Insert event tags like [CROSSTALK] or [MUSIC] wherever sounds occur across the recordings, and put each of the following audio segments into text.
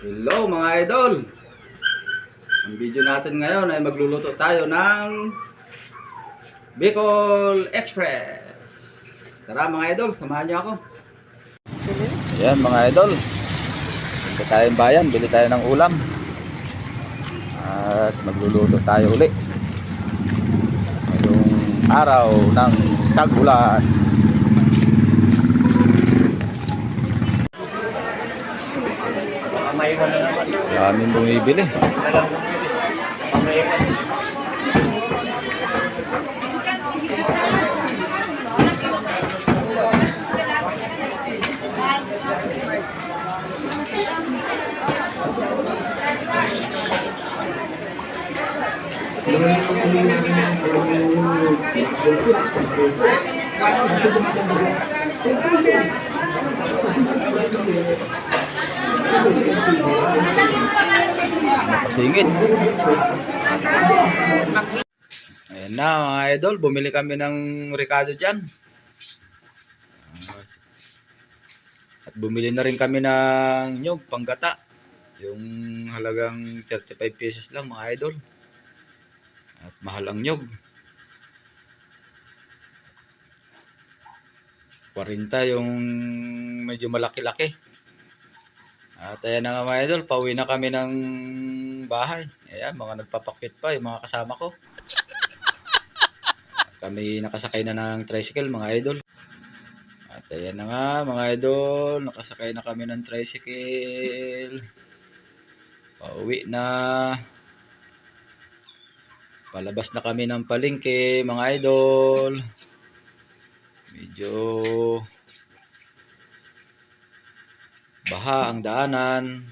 Hello mga idol! Ang video natin ngayon ay magluluto tayo ng Bicol Express. Tara mga idol, samahan niyo ako. Yan mga idol. Punta tayong bayan, bili tayo ng ulam. At magluluto tayo uli. Ngayong araw ng tag-ulan. Maraming bumibili. Nakasingit. Ayan na mga idol, bumili kami ng Ricardo dyan. At bumili na rin kami ng nyog, panggata. Yung halagang 35 pesos lang mga idol. At mahal ang nyog. 40 yung medyo malaki-laki. At ayan na nga mga idol, pauwi na kami ng bahay. Ayan, mga nagpapakit pa, yung mga kasama ko. Kami nakasakay na ng tricycle mga idol. At ayan na nga mga idol, nakasakay na kami ng tricycle. Pauwi na. Palabas na kami ng palengke mga idol. Medyo baha ang daanan.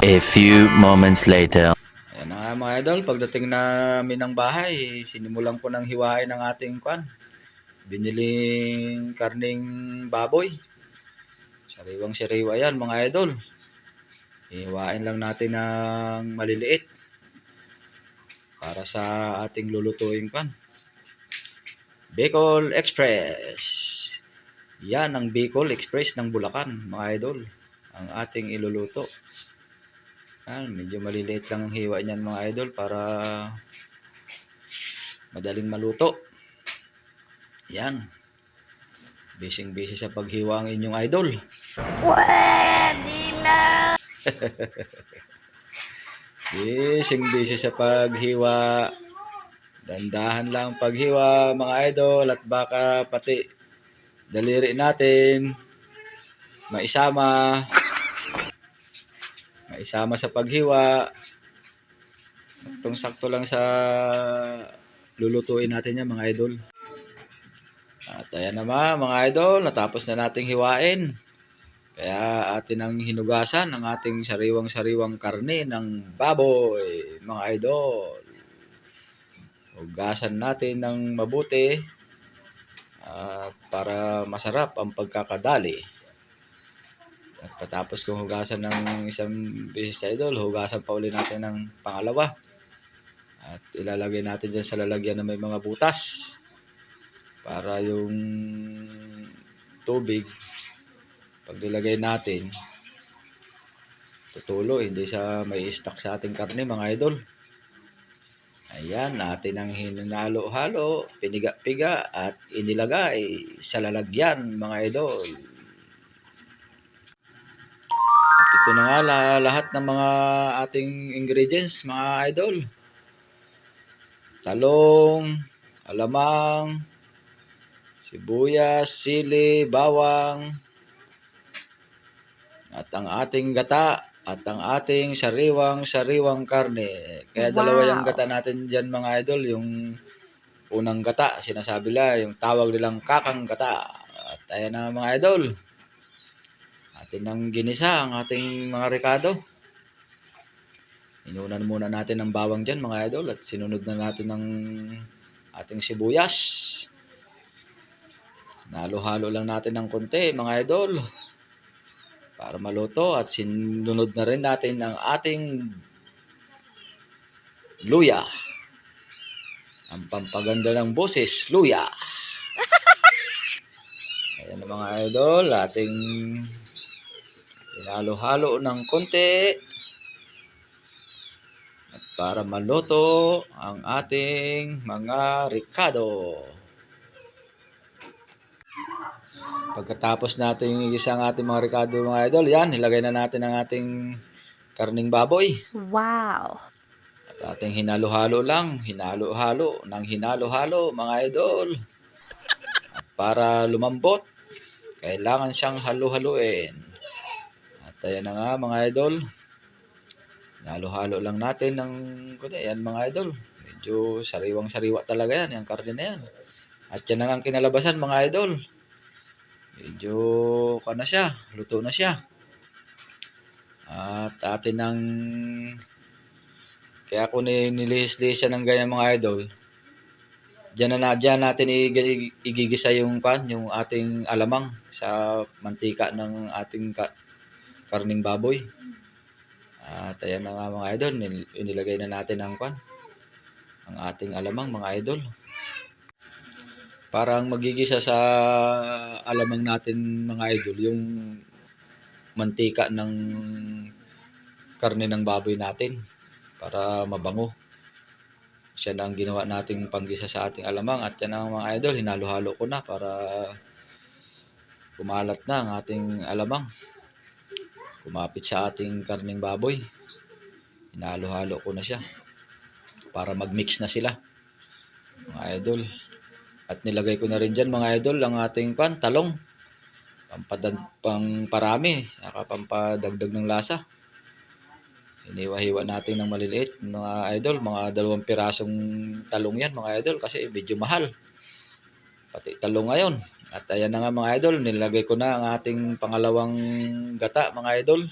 A few moments later. Ayan na nga mga idol, pagdating namin ng bahay, sinimulan ko ng hiwain ng ating kwan. Biniling karning baboy. Sariwang sariwa yan mga idol. Hiwain lang natin ng maliliit. Para sa ating lulutuin kwan. Bicol Express. Yan ang Bicol Express ng Bulacan mga idol. Ang ating iluluto. Yan, medyo maliliit lang ang hiwa niyan mga idol para madaling maluto. Yan. Bising-busy sa paghiwa ang inyong idol. Pwede na! [LAUGHS] Bising-busy sa paghiwa. Dandahan lang ang paghiwa mga idol at baka pati daliri natin maisama maisama sa paghiwa. Itong sakto lang sa lulutuin natin yan mga idol. At ayan naman mga idol, natapos na nating hiwain. Kaya atin ang hinugasan ng ating sariwang-sariwang karne ng baboy, mga idol. Hugasan natin ng mabuti at para masarap ang pagkakadali. At patapos kong hugasan ng isang beses idol, hugasan pa uli natin ng pangalawa. At ilalagay natin dyan sa lalagyan na may mga butas para yung tubig pag nilagay natin tutulo hindi siya may stuck sa ating karne mga idol ayan natin ang hinalo-halo piniga-piga at inilagay sa lalagyan mga idol ito na nga la- lahat ng mga ating ingredients mga idol talong alamang sibuyas, sili, bawang, at ang ating gata, at ang ating sariwang-sariwang karne. Kaya dalawa yung Wow. gata natin dyan mga idol, yung unang gata, sinasabi nila, yung tawag nilang kakang gata. At ayan na mga idol, atin ang ginisa, ang ating mga rekado. Inunan muna natin ang bawang dyan mga idol at sinunod na natin ng ating sibuyas. Nalo-halo lang natin ng konti mga idol para maluto at sinunod na rin natin ang ating luya. Ang pampaganda ng boses, luya. [LAUGHS] Ayan mga idol, ating Hinalo-halo ng konti. At para maluto ang ating mga ricado. Pagkatapos natin igisa ang ating mga ricado mga idol, yan, ilagay na natin ang ating karning baboy. Wow. At ating hinalo-halo lang, hinalo-halo, ng hinalo-halo mga idol. At para lumambot, kailangan siyang halo-haluin. At ayan na nga mga idol. Halo-halo lang natin ng kundi, yan mga idol. Medyo sariwang-sariwa talaga yan, yung karne na yan. At yan ang kinalabasan mga idol. Medyo ano siya, luto na siya. At atin ng kaya kung nilihis-lihis siya ng ganyan mga idol, diyan na, na diyan natin ig- igigisa yung kan, yung ating alamang sa mantika ng ating ka, karning baboy. At ayan na nga mga idol, nil- inilagay na natin ang kan, ang ating alamang mga idol. Parang magigisa sa alamang natin mga idol, yung mantika ng karne ng baboy natin para mabango. Siya na ang ginawa nating panggisa sa ating alamang at yan ang mga idol, hinalo-halo ko na para kumalat na ang ating alamang. Kumapit sa ating karning baboy. Hinalo-halo ko na siya para mag-mix na sila. Mga idol. At nilagay ko na rin dyan mga idol ang ating kwan, talong. Pampadad, pang parami, saka pampadagdag ng lasa. Iniwa-hiwa natin ng maliliit, mga idol, mga dalawang pirasong talong yan, mga idol, kasi medyo mahal. Pati talong ngayon. At ayan na nga mga idol, nilagay ko na ang ating pangalawang gata, mga idol.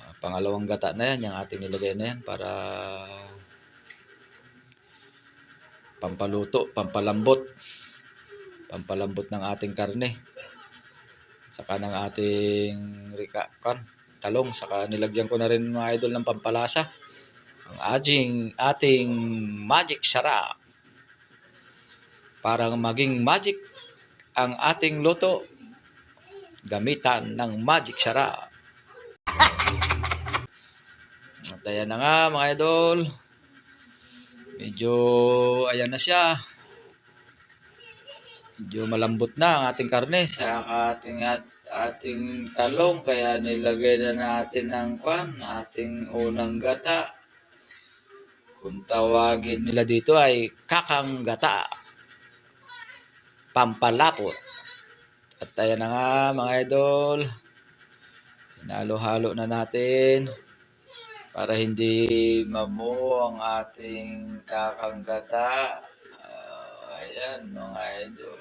Ah, pangalawang gata na yan, yung ating nilagay na yan para pampaluto, pampalambot. Pampalambot ng ating karne. Saka ng ating rika, kan, talong. Saka nilagyan ko na rin mga idol ng pampalasa. Ang ating, ating magic sarap. Para maging magic ang ating luto, gamitan ng magic sarap. [LAUGHS] At ayan na nga mga idol. Medyo ayan na siya. Medyo malambot na ang ating karne sa ating at ating talong kaya nilagay na natin ang kwan, ating unang gata. Kung tawagin nila dito ay kakang gata. Pampalapot. At ayan na nga mga idol. Hinalo-halo na natin para hindi mamuo ang ating kakanggata. Ah, ayan mga idol.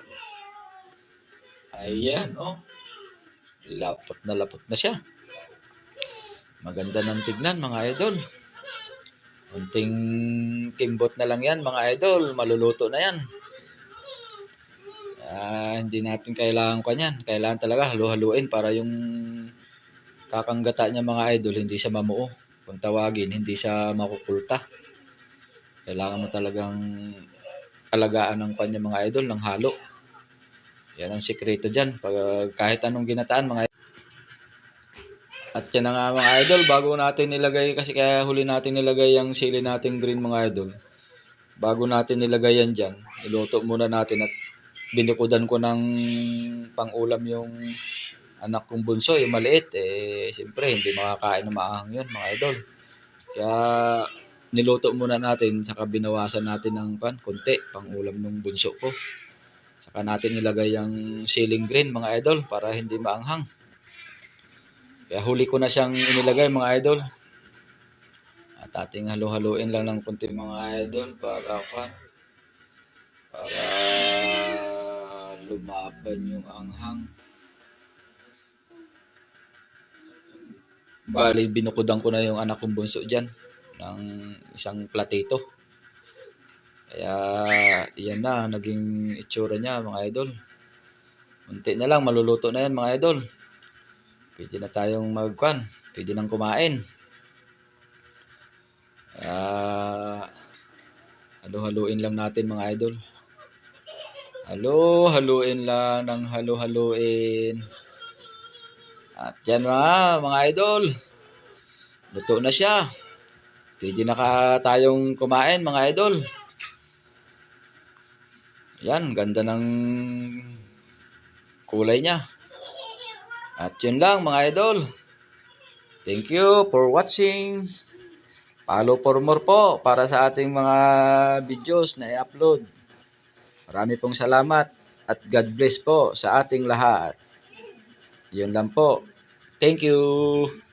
Ayan oh. Lapot na lapot na siya. Maganda ng tignan mga idol. Kunting kimbot na lang yan mga idol. Maluluto na yan. Ah, hindi natin kailangan ko yan. Kailangan talaga halu-haluin para yung kakanggata niya mga idol hindi siya mamuo kung tawagin, hindi siya makukulta. Kailangan mo talagang alagaan ng kanya mga idol ng halo. Yan ang sikreto dyan. Pag, kahit anong ginataan mga At yan nga mga idol, bago natin nilagay, kasi kaya huli natin nilagay yung sili natin green mga idol. Bago natin nilagay yan dyan, iluto muna natin at binikudan ko ng pangulam yung anak kong bunso, yung maliit, eh, siyempre, hindi makakain ng maahang yun, mga idol. Kaya, niluto muna natin, saka binawasan natin ng kan, konti, pang ulam ng bunso ko. Saka natin nilagay yung ceiling green, mga idol, para hindi maanghang. Kaya huli ko na siyang inilagay, mga idol. At ating halu-haluin lang ng konti, mga idol, para kan, para lumaban yung anghang. Bali, binukudan ko na yung anak kong bunso dyan ng isang platito. Kaya, yan na, naging itsura niya, mga idol. Unti na lang, maluluto na yan, mga idol. Pwede na tayong magkwan. Pwede nang kumain. Kaya, halo-haluin lang natin, mga idol. Halo, haluin lang ng halo-haluin. At yan mga, mga idol. Luto na siya. Pwede na ka tayong kumain mga idol. Yan, ganda ng kulay niya. At yun lang mga idol. Thank you for watching. Follow for more po para sa ating mga videos na i-upload. Marami pong salamat at God bless po sa ating lahat. Yun lang po. Thank you.